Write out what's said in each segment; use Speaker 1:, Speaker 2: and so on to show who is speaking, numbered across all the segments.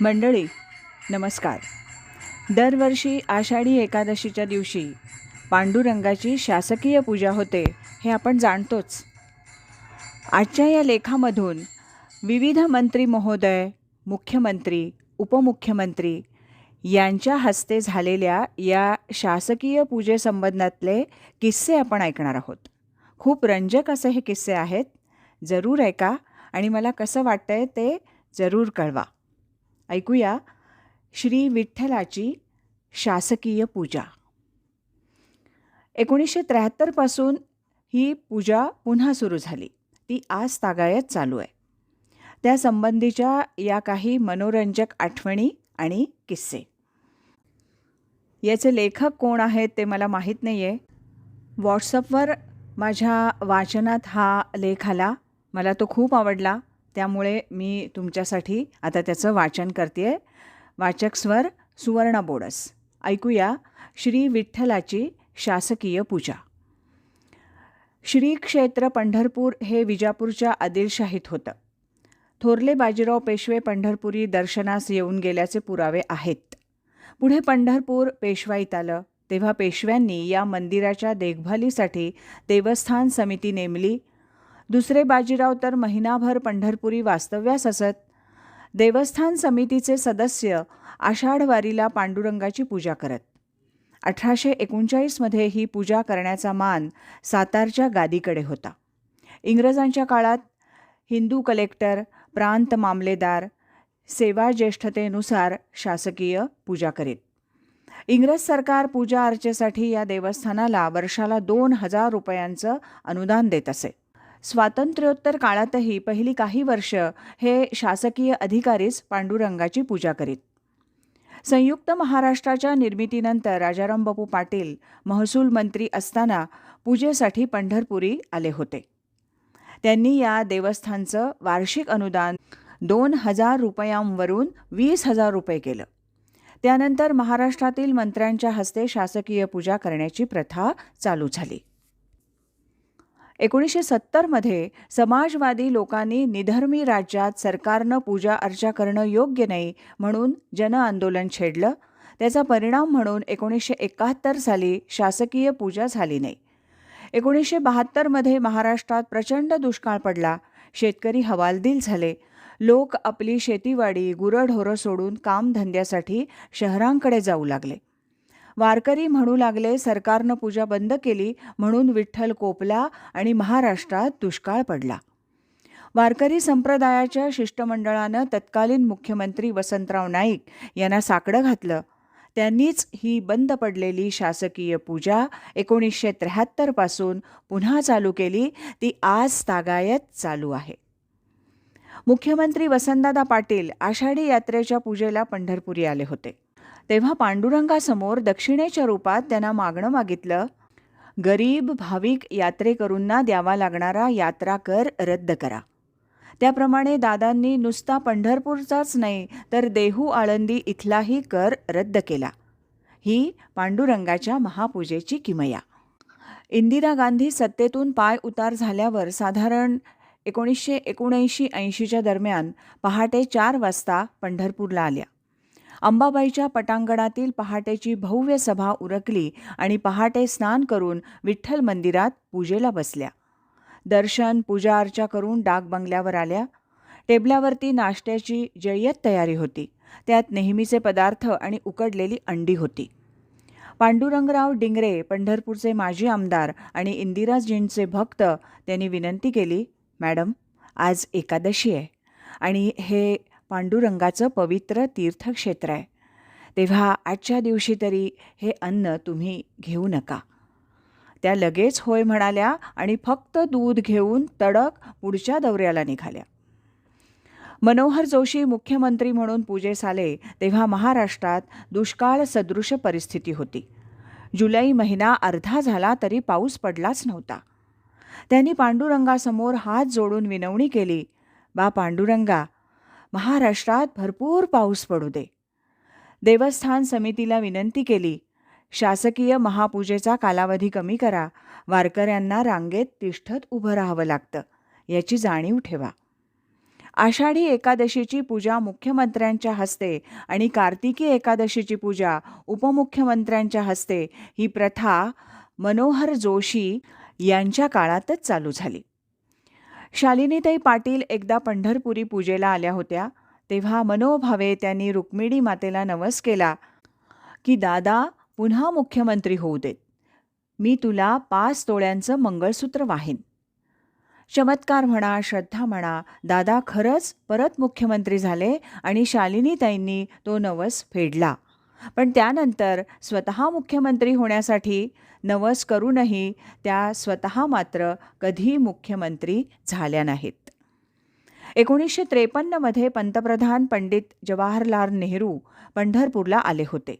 Speaker 1: मंडळी नमस्कार. दरवर्षी आषाढी एकादशीच्या दिवशी पांडुरंगाची शासकीय पूजा होते हे आपण जाणतोच. आजच्या या लेखामधून विविध मंत्री महोदय मुख्यमंत्री उपमुख्यमंत्री यांच्या हस्ते झालेल्या या शासकीय पूजेसंबंधातले किस्से आपण ऐकणार आहोत. खूप रंजक असे हे किस्से आहेत. जरूर ऐका आणि मला कसं वाटतंय ते जरूर कळवा. ऐकूया श्री विठ्ठलाची शासकीय पूजा. एकोणीसशे त्र्याहत्तरपासून ही पूजा पुन्हा सुरू झाली. ती आज तागायत चालू आहे. त्यासंबंधीच्या या काही मनोरंजक आठवणी आणि किस्से. याचे लेखक कोण आहेत ते मला माहीत नाही आहे व्हॉट्सअपवर माझ्या वाचनात हा लेख आला. मला तो खूप आवडला. त्यामुळे मी तुमच्यासाठी आता त्याचं वाचन करते वाचक स्वर सुवर्ण बोडस. ऐकूया श्री विठ्ठलाची शासकीय पूजा. श्री क्षेत्र पंढरपूर हे विजापूरच्या आदिलशाहीत होतं. थोरले बाजीराव पेशवे पंढरपुरी दर्शनास येऊन गेल्याचे पुरावे आहेत. पुढे पंढरपूर पेशवाईत आलं तेव्हा पेशव्यांनी या मंदिराच्या देखभालीसाठी देवस्थान समिती नेमली दुसरे बाजीराव तर महिनाभर पंढरपुरी वास्तव्यास असत. देवस्थान समितीचे सदस्य आषाढवारीला पांडुरंगाची पूजा करत. अठराशे एकोणचाळीसमध्ये ही पूजा करण्याचा मान सातारच्या गादीकडे होता. इंग्रजांच्या काळात हिंदू कलेक्टर प्रांत मामलेदार सेवा ज्येष्ठतेनुसार शासकीय पूजा करीत. इंग्रज सरकार पूजा अर्चेसाठी या देवस्थानाला वर्षाला दोन हजार रुपयांचं अनुदान देत असे. स्वातंत्र्योत्तर काळातही पहिली काही वर्ष हे शासकीय अधिकारीच पांडुरंगाची पूजा करीत. संयुक्त महाराष्ट्राच्या निर्मितीनंतर राजाराम बापू पाटील महसूल मंत्री असताना पूजेसाठी पंढरपुरी आले होते. त्यांनी या देवस्थानचं वार्षिक अनुदान दोन हजार रुपयांवरून वीस हजार रुपये केलं. त्यानंतर महाराष्ट्रातील मंत्र्यांच्या हस्ते शासकीय पूजा करण्याची प्रथा चालू झाली. एकोणीसशे सत्तरमध्ये समाजवादी लोकांनी निधर्मी राज्यात सरकारनं पूजा अर्चा करणं योग्य नाही म्हणून जनआंदोलन छेडलं. त्याचा परिणाम म्हणून एकोणीसशे एकाहत्तर साली शासकीय पूजा झाली नाही. एकोणीसशे बहात्तरमध्ये महाराष्ट्रात प्रचंड दुष्काळ पडला. शेतकरी हवालदिल झाले. लोक आपली शेतीवाडी गुरंढोरं सोडून कामधंद्यासाठी शहरांकडे जाऊ लागले. वारकरी म्हणू लागले सरकारनं पूजा बंद केली म्हणून विठ्ठल कोपला आणि महाराष्ट्रात दुष्काळ पडला. वारकरी संप्रदायाच्या शिष्टमंडळानं तत्कालीन मुख्यमंत्री वसंतराव नाईक यांना साकडं घातलं. त्यांनीच ही बंद पडलेली शासकीय पूजा एकोणीसशे त्र्याहत्तरपासून पुन्हा चालू केली. ती आज तागायत चालू आहे. मुख्यमंत्री वसंतदादा पाटील आषाढी यात्रेच्या पूजेला पंढरपुरी आले होते. तेव्हा पांडुरंगासमोर दक्षिणेच्या रूपात त्यांना मागणं मागितलं गरीब भाविक यात्रेकरूंना द्यावा लागणारा यात्रा कर रद्द करा. त्याप्रमाणे दादांनी नुसता पंढरपूरचाच नाही तर देहू आळंदी इथलाही कर रद्द केला. ही पांडुरंगाच्या महापूजेची किमया. इंदिरा गांधी सत्तेतून पाय उतार झाल्यावर साधारण एकोणीसशे एकोणऐंशी ऐंशीच्या दरम्यान पहाटे चार वाजता पंढरपूरला आल्या. अंबाबाईच्या पटांगणातील पहाटेची भव्य सभा उरकली आणि पहाटे स्नान करून विठ्ठल मंदिरात पूजेला बसल्या. दर्शन पूजा अर्चा करून डाक बंगल्यावर आल्या. टेबलावरती नाश्त्याची जय्यत तयारी होती. त्यात नेहमीचे पदार्थ आणि उकडलेली अंडी होती. पांडुरंगराव डिंगरे पंढरपूरचे माजी आमदार आणि इंदिराजींचे भक्त त्यांनी विनंती केली मॅडम आज एकादशी आहे आणि हे पांडुरंगाचं पवित्र तीर्थक्षेत्र आहे. तेव्हा आजच्या दिवशी तरी हे अन्न तुम्ही घेऊ नका. त्या लगेच होय म्हणाल्या आणि फक्त दूध घेऊन तडक पुढच्या दौऱ्याला निघाल्या. मनोहर जोशी मुख्यमंत्री म्हणून पूजेस आले तेव्हा महाराष्ट्रात दुष्काळ सदृश परिस्थिती होती. जुलै महिना अर्धा झाला तरी पाऊस पडलाच नव्हता. त्यांनी पांडुरंगासमोर हात जोडून विनवणी केली बा पांडुरंगा महाराष्ट्रात भरपूर पाऊस पडू दे. देवस्थान समितीला विनंती केली. शासकीय महापूजेचा कालावधी कमी करा. वारकऱ्यांना रांगेत तिष्ठत उभं राहावं लागतं. याची जाणीव ठेवा. आषाढी एकादशीची पूजा मुख्यमंत्र्यांच्या हस्ते आणि कार्तिकी एकादशीची पूजा उपमुख्यमंत्र्यांच्या हस्ते ही प्रथा मनोहर जोशी यांच्या काळातच चालू झाली. शालिनीताई पाटील एकदा पंढरपुरी पूजेला आल्या होत्या तेव्हा मनोभावे त्यांनी रुक्मिणी मातेला नवस केला की दादा पुन्हा मुख्यमंत्री होऊ देत. मी तुला पाच तोळ्यांचं मंगळसूत्र वाहीन. चमत्कार म्हणा श्रद्धा म्हणा दादा खरंच परत मुख्यमंत्री झाले आणि शालिनीताईंनी तो नवस फेडला. पण त्यानंतर स्वतः मुख्यमंत्री होण्यासाठी नवस करूनही त्या स्वतः मात्र कधी मुख्यमंत्री झाल्या नाहीत. एकोणीसशे त्रेपन्नमध्ये पंतप्रधान पंडित जवाहरलाल नेहरू पंढरपूरला आले होते.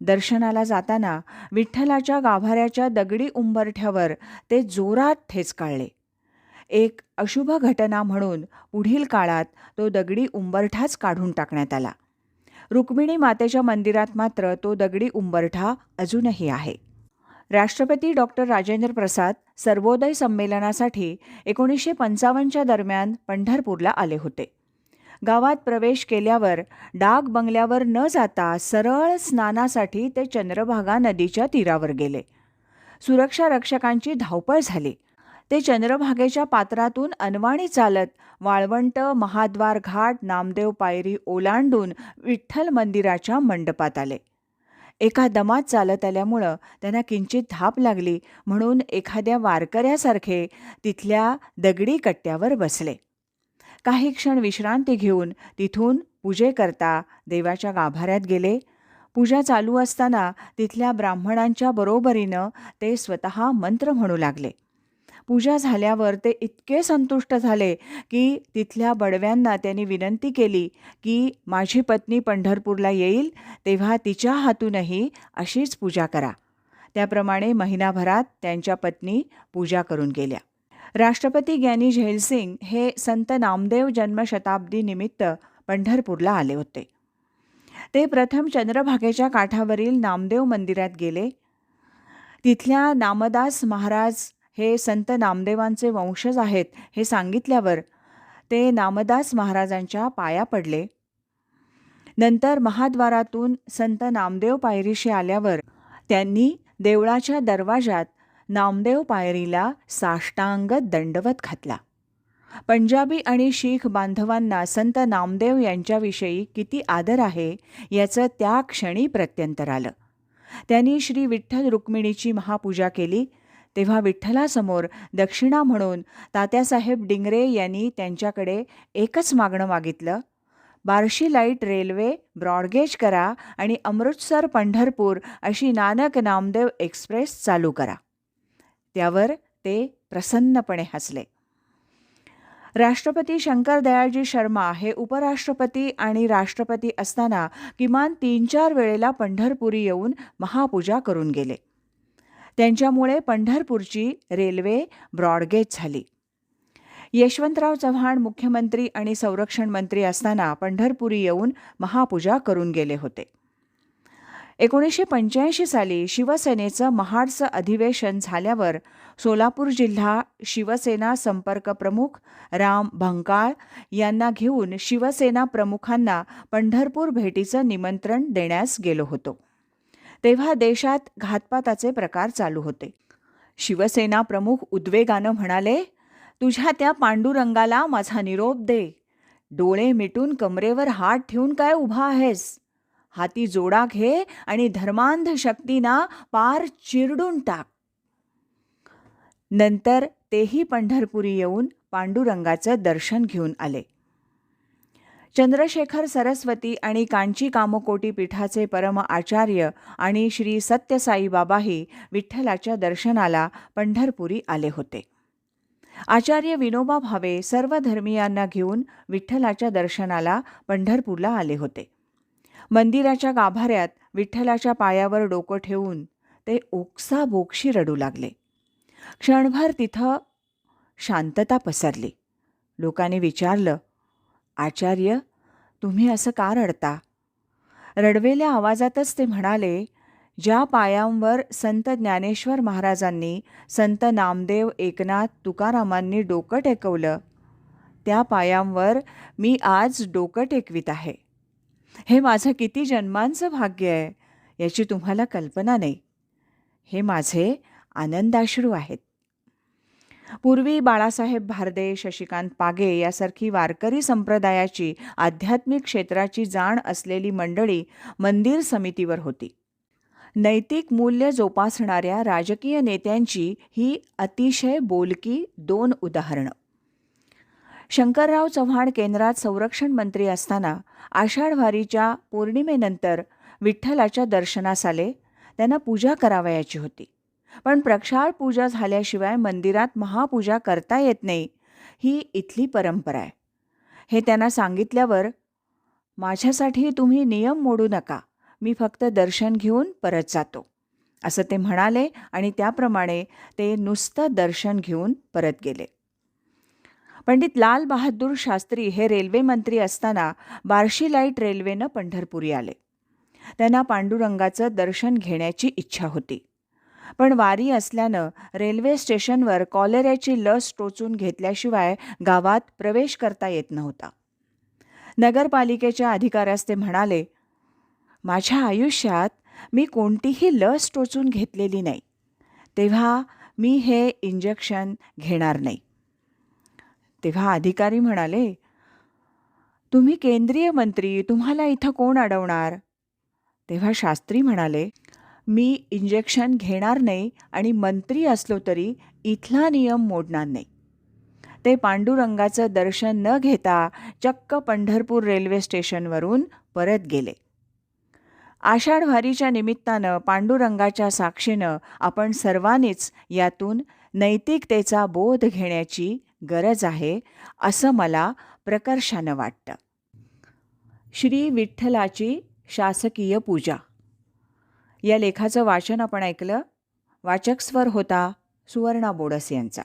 Speaker 1: दर्शनाला जाताना विठ्ठलाच्या गाभाऱ्याच्या दगडी उंबरठ्यावर ते जोरात ठेच काढले. एक अशुभ घटना म्हणून पुढील काळात तो दगडी उंबरठाच काढून टाकण्यात आला. रुक्मिणी मातेच्या मंदिरात मात्र तो दगडी उंबरठा अजूनही आहे. राष्ट्रपती डॉक्टर राजेंद्र प्रसाद सर्वोदय संमेलनासाठी एकोणीसशे पंचावन्नच्या दरम्यान पंढरपूरला आले होते. गावात प्रवेश केल्यावर डाग बंगल्यावर न जाता सरळ स्नानासाठी ते चंद्रभागा नदीच्या तीरावर गेले. सुरक्षा रक्षकांची धावपळ झाली. ते चंद्रभागेच्या पात्रातून अनवाणी चालत वाळवंट महाद्वार घाट नामदेव पायरी ओलांडून विठ्ठल मंदिराच्या मंडपात आले. एका दमात चालत आल्यामुळं त्यांना किंचित धाप लागली म्हणून एखाद्या वारकऱ्यासारखे तिथल्या दगडी कट्ट्यावर बसले. काही क्षण विश्रांती घेऊन तिथून पूजेकरता देवाच्या गाभाऱ्यात गेले. पूजा चालू असताना तिथल्या ब्राह्मणांच्या बरोबरीनं ते स्वतः मंत्र म्हणू लागले. पूजा झाल्यावर ते इतके संतुष्ट झाले की तिथल्या बडव्यांना त्यांनी विनंती केली की माझी पत्नी पंढरपूरला येईल तेव्हा तिच्या हातूनही अशीच पूजा करा. त्याप्रमाणे महिनाभरात त्यांच्या पत्नी पूजा करून गेल्या. राष्ट्रपती ज्ञानी झैलसिंग हे संत नामदेव जन्मशताब्दी निमित्त पंढरपूरला आले होते. ते प्रथम चंद्रभागेच्या काठावरील नामदेव मंदिरात गेले. तिथल्या नामदास महाराज हे संत नामदेवांचे वंशज आहेत हे सांगितल्यावर ते नामदास महाराजांच्या पाया पडले. नंतर महाद्वारातून संत नामदेव पायरीशी आल्यावर त्यांनी देवळाच्या दरवाजात नामदेव पायरीला साष्टांग दंडवत घातला. पंजाबी आणि शीख बांधवांना संत नामदेव यांच्याविषयी किती आदर आहे याचं त्या क्षणी प्रत्यंतर आलं. त्यांनी श्री विठ्ठल रुक्मिणीची महापूजा केली. तेव्हा विठ्ठलासमोर दक्षिणा म्हणून तात्यासाहेब डिंगरे यांनी त्यांच्याकडे एकच मागणं मागितलं. बार्शी लाइट रेल्वे ब्रॉडगेज करा आणि अमृतसर पंढरपूर अशी नानक नामदेव एक्सप्रेस चालू करा. त्यावर ते प्रसन्नपणे हसले. राष्ट्रपती शंकर दयाळजी शर्मा हे उपराष्ट्रपती आणि राष्ट्रपती असताना किमान तीन चार वेळेला पंढरपुरी येऊन महापूजा करून गेले. त्यांच्यामुळे पंढरपूरची रेल्वे ब्रॉडगेज झाली. यशवंतराव चव्हाण मुख्यमंत्री आणि संरक्षण मंत्री असताना पंढरपुरी येऊन महापूजा करून गेले होते. एकोणीसशे पंच्याऐंशी साली शिवसेनेचं महाडचं अधिवेशन झाल्यावर सोलापूर जिल्हा शिवसेना संपर्क प्रमुख राम भंकाळ यांना घेऊन शिवसेना प्रमुखांना पंढरपूर भेटीचं निमंत्रण देण्यास गेलो होतो. तेव्हा देशात घातपाताचे प्रकार चालू होते. शिवसेना प्रमुख उद्वेगानं म्हणाले तुझ्या त्या पांडुरंगाला माझा निरोप दे. डोळे मिटून कमरेवर हात ठेवून काय उभा आहेस? हाती जोडा घे आणि धर्मांध शक्तीना पार चिरडून टाक. नंतर तेही पंढरपुरी येऊन पांडुरंगाचं दर्शन घेऊन आले. चंद्रशेखर सरस्वती आणि कांची कामकोटी पीठाचे परम आचार्य आणि श्री सत्यसाई बाबाही विठ्ठलाच्या दर्शनाला पंढरपुरी आले होते. आचार्य विनोबा भावे सर्व धर्मियांना घेऊन विठ्ठलाच्या दर्शनाला पंढरपूरला आले होते. मंदिराच्या गाभाऱ्यात विठ्ठलाच्या पायावर डोकं ठेवून ते ओक्सा बोक्षी रडू लागले. क्षणभर तिथं शांतता पसरली. लोकांनी विचारलं आचार्य तुम्ही असं का रडता? रडवेल्या आवाजातच ते म्हणाले ज्या पायांवर संत ज्ञानेश्वर महाराजांनी संत नामदेव एकनाथ तुकारामांनी डोकं टेकवलं त्या पायांवर मी आज डोकं टेकवीत आहे. हे माझं किती जन्मांचं भाग्य आहे याची तुम्हाला कल्पना नाही. हे माझे आनंदाश्रू आहेत. पूर्वी बाळासाहेब भारदे शशिकांत पागे यासारखी वारकरी संप्रदायाची आध्यात्मिक क्षेत्राची जाण असलेली मंडळी मंदिर समितीवर होती. नैतिक मूल्य जोपासणाऱ्या राजकीय नेत्यांची ही अतिशय बोलकी दोन उदाहरणं. शंकरराव चव्हाण केंद्रात संरक्षण मंत्री असताना आषाढवारीच्या पौर्णिमेनंतर विठ्ठलाच्या दर्शनास आले त्यांना पूजा करावयाची होती. पण प्रक्षाळ पूजा झाल्याशिवाय मंदिरात महापूजा करता येत नाही. ही इथली परंपरा आहे. हे त्यांना सांगितल्यावर माझ्यासाठी तुम्ही नियम मोडू नका. मी फक्त दर्शन घेऊन परत जातो. असं ते म्हणाले आणि त्याप्रमाणे ते नुसतं दर्शन घेऊन परत गेले. पंडित लाल बहादूर शास्त्री हे रेल्वे मंत्री असताना बार्शी लाइट रेल्वेनं पंढरपुरी आले. त्यांना पांडुरंगाचं दर्शन घेण्याची इच्छा होती. पण वारी असल्यानं रेल्वे स्टेशनवर कॉलेऱ्याची लस टोचून घेतल्याशिवाय गावात प्रवेश करता येत नव्हता. नगरपालिकेच्या अधिकाऱ्यास ते म्हणाले माझ्या आयुष्यात मी कोणतीही लस टोचून घेतलेली नाही. तेव्हा मी हे इंजेक्शन घेणार नाही. तेव्हा अधिकारी म्हणाले तुम्ही केंद्रीय मंत्री तुम्हाला इथं कोण अडवणार? तेव्हा शास्त्री म्हणाले मी इंजेक्शन घेणार नाही आणि मंत्री असलो तरी इथला नियम मोडणार नाही. ते पांडुरंगाचं दर्शन न घेता चक्क पंढरपूर रेल्वे स्टेशनवरून परत गेले. आषाढ वारीच्या निमित्तानं पांडुरंगाच्या साक्षीनं आपण सर्वांनीच यातून नैतिकतेचा बोध घेण्याची गरज आहे असं मला प्रकर्षानं वाटतं. श्री विठ्ठलाची शासकीय पूजा या लेखाचं वाचन आपण ऐकलं. वाचक स्वर होता सुवर्णा बोडस यांचा.